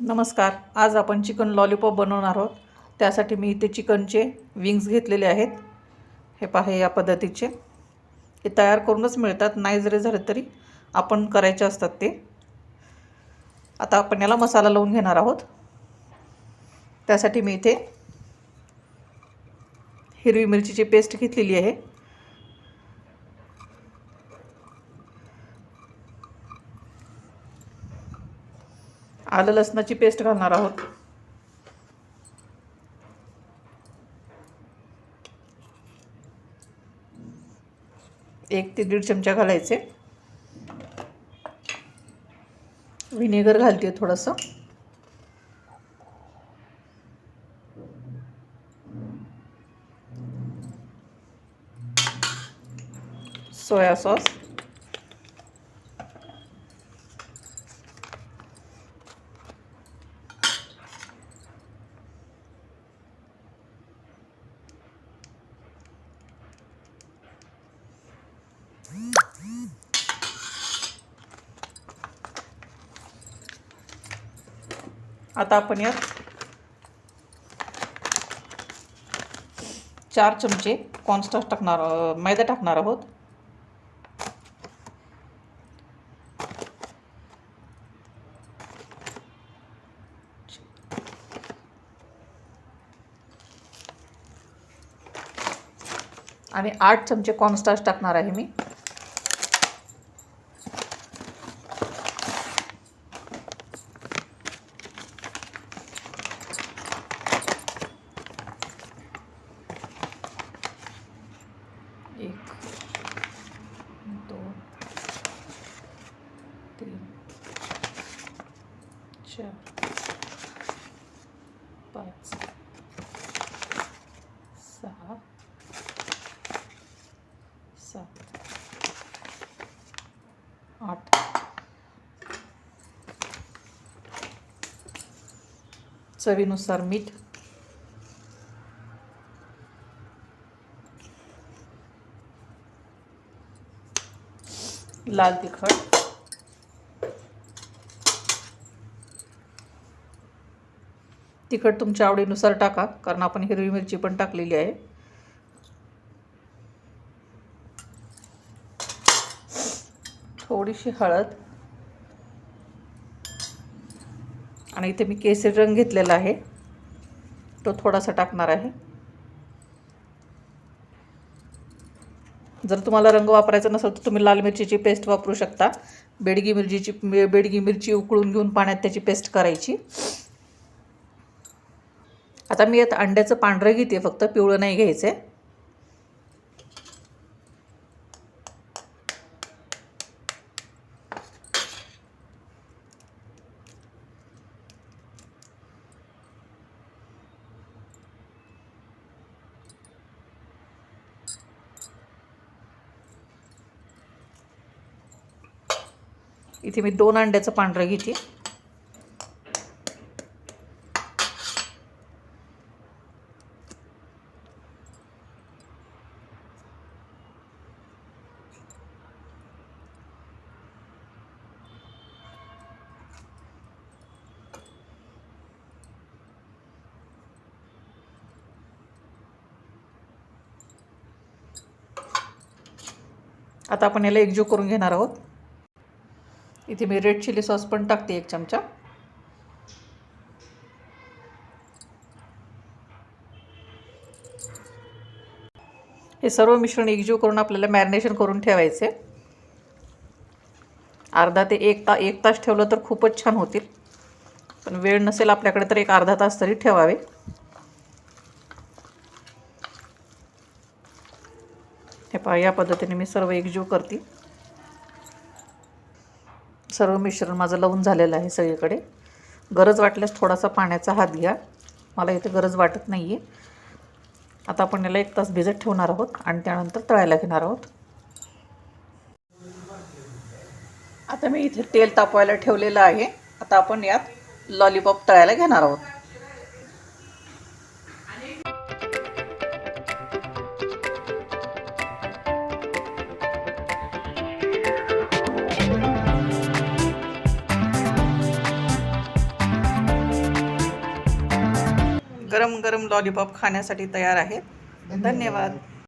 नमस्कार. आज आपण चिकन लॉलीपॉप बनवणार आहोत. त्यासाठी मी इथे चिकनचे विंग्स घेतलेले आहेत. हे पहा या पद्धतीचे. हे तयार करूनच मिळतात. नाही जरी झाले तरी आपण करायचे असतात ते. आता आपण याला मसाला लावून घेणार आहोत. त्यासाठी मी इथे हिरवी मिरचीची पेस्ट घेतलेली आहे. आलं लसणाची पेस्ट घालणार आहोत. एक ते दीड चमचा घालायचे. व्हिनेगर घालते थोडंसं. Soya sauce. आता आपण यात चार चमचे कॉर्नस्टार्च टाकणार मैदा टाकणार आहोत. आणि आठ चमचे कॉर्नस्टार्च टाकणार आहे मी. एक दोन तीन चार पाच सहा सात आठ. चवीनुसार मीठ. लाल तिखट. तिखट तुमच्या आवडीनुसार टाका कारण आपण हिरवी मिरची पण टाकलेली आहे. थोडीशी हळद. आणि इथे मी केसरी रंग घेतलेला आहे. तो थोडासा टाकणार आहे. जर तुम्हाला रंग वापरायचा नसेल तर तुम्ही लाल मिरचीची पेस्ट वापरू शकता. बेडगी मिरचीची बेडगी मिरची उकळून घेऊन पाण्यात त्याची पेस्ट करायची. आता मी यात अंड्याचं पांढरं घेते फक्त पिवळं नाही घ्यायचं आहे इथे मी दोन अंड्याचं पांढरं घेते. आता आपण याला एकजीव करून घेणार आहोत. इथे मी रेड चिली सॉस पण टाकते एक चमचा. हे सर्व मिश्रण एकजीव करून आपल्याला मॅरिनेशन करून ठेवायचे. अर्धा ते एक ता एक तास ठेवलं तर खूपच छान होतील. पण वेळ नसेल आपल्याकडे तर एक अर्धा तास तरी ठेवावे. हे पहा या पद्धतीने मी सर्व एकजीव करते. सर्व मिश्रण माझं लावून झालेलं आहे सगळीकडे. गरज वाटल्यास थोडासा पाण्याचा हात घ्या. मला इथे गरज वाटत नाही आहे आता आपण याला एक तास भिजत ठेवणार आहोत आणि त्यानंतर तळायला घेणार आहोत. आता मी इथे तेल तापवायला ठेवलेलं आहे. आता आपण यात लॉलीपॉप तळायला घेणार आहोत. गरम गरम लॉलीपॉप खाण्यासाठी तयार आहेत धन्यवाद.